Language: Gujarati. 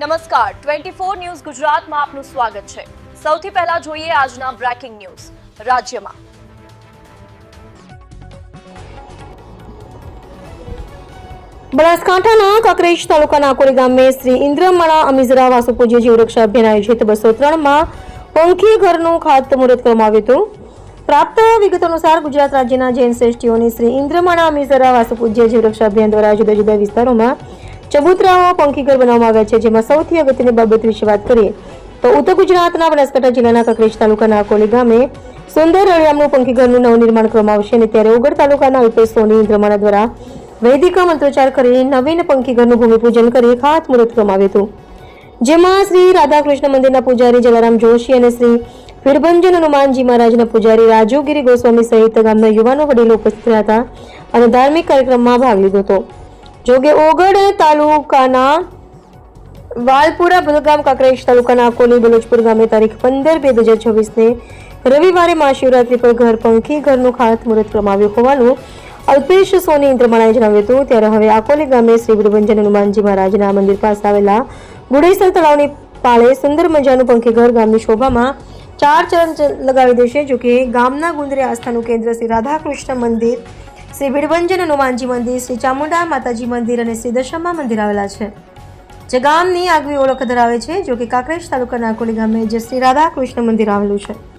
નમસ્કાર. ટ્વેન્ટી ફોર ન્યૂઝ ગુજરાતમાં આપનું સ્વાગત છે. સૌથી પહેલા જોઈએ આજના બ્રેકિંગ ન્યૂઝ. રાજ્યમાં બનાસકાંઠાના કકરેજ તાલુકાના અકોલી ગામે શ્રી ઇન્દ્રમણા અમીઝરા વાસુપૂજ્ય જીવરક્ષા અભિયાન આયોજિત બસો ત્રણમાં પંખી ઘરનું ખાતમુહૂર્ત કરવામાં આવ્યું હતું. પ્રાપ્ત વિગત અનુસાર ગુજરાત રાજ્યના જૈન શ્રેષ્ઠીઓની શ્રી ઇન્દ્રમણા અમીઝરા વાસુપૂજ્ય જીવરક્ષા અભિયાન દ્વારા જુદા જુદા વિસ્તારોમાં ચબૂતરાઓ પંખી ઘર બનાવવામાં આવ્યા છે, જેમાં સૌથી અગત્યની બાબત વિશે વાત કરીએ તો ઉત્તર ગુજરાતના બનાસકાંઠા જિલ્લાના કાંકરેજ તાલુકાના અકોલી ગામે સુંદર રળિયામનું પંખી ઘરનું નવનિર્માણ કરવામાં આવશે અને ત્યારે ઓગળ તાલુકાના અલ્પેશ સોની ઇન્દ્રમાણા દ્વારા વૈદિક મંત્રોચ્ચાર કરી નવીન પંખી ઘરનું ભૂમિપૂજન કરી ખાતમુહૂર્ત કરવામાં આવ્યું હતું. જેમાં શ્રી રાધાકૃષ્ણ મંદિરના પૂજારી જલારામ જોશી અને શ્રી વીરભંજન હનુમાનજી મહારાજના પૂજારી રાજુગીરી ગોસ્વામી સહિત ગામના યુવાનો વડીલો ઉપસ્થિત હતા અને ધાર્મિક કાર્યક્રમમાં ભાગ લીધો હતો. જોકે ઓગળ તાલુકાના વાલપુરા બલગામ કાંકરેજ તાલુકાના કોલી બલોચપુર ગામે તારીખ પંદર બે હજાર છવ્વીસને રવિવારે મહાશિવરાત્રી પર ઘર પંખી ઘરનું ખાતમુહૂર્ત કરવામાં હોવાનું અલ્પેશ સોની ઇન્દ્રમાણાએ જણાવ્યું હતું. ત્યારે હવે આકોલી ગામે શ્રી ગુરુભંજન હનુમાનજી મહારાજના મંદિર પાસે આવેલા ગુડેસર તળાવની પાળે સુંદર મજાનું પંખી ઘર ગામની શોભામાં ચાર ચરણ લગાવી દેશે, જોકે ગામના ગુંદરે આસ્થાનું કેન્દ્ર શ્રી રાધાકૃષ્ણ મંદિર શ્રી ભીડભંજન હનુમાનજી મંદિર, શ્રી ચામુંડા માતાજી મંદિર અને શ્રી દશામા મંદિર આવેલા છે. જે ગામની આગવી ઓળખ ધરાવે છે, જો કે કાંકરેજ તાલુકાના કોલી ગામે જે શ્રી રાધા કૃષ્ણ મંદિર આવેલું છે.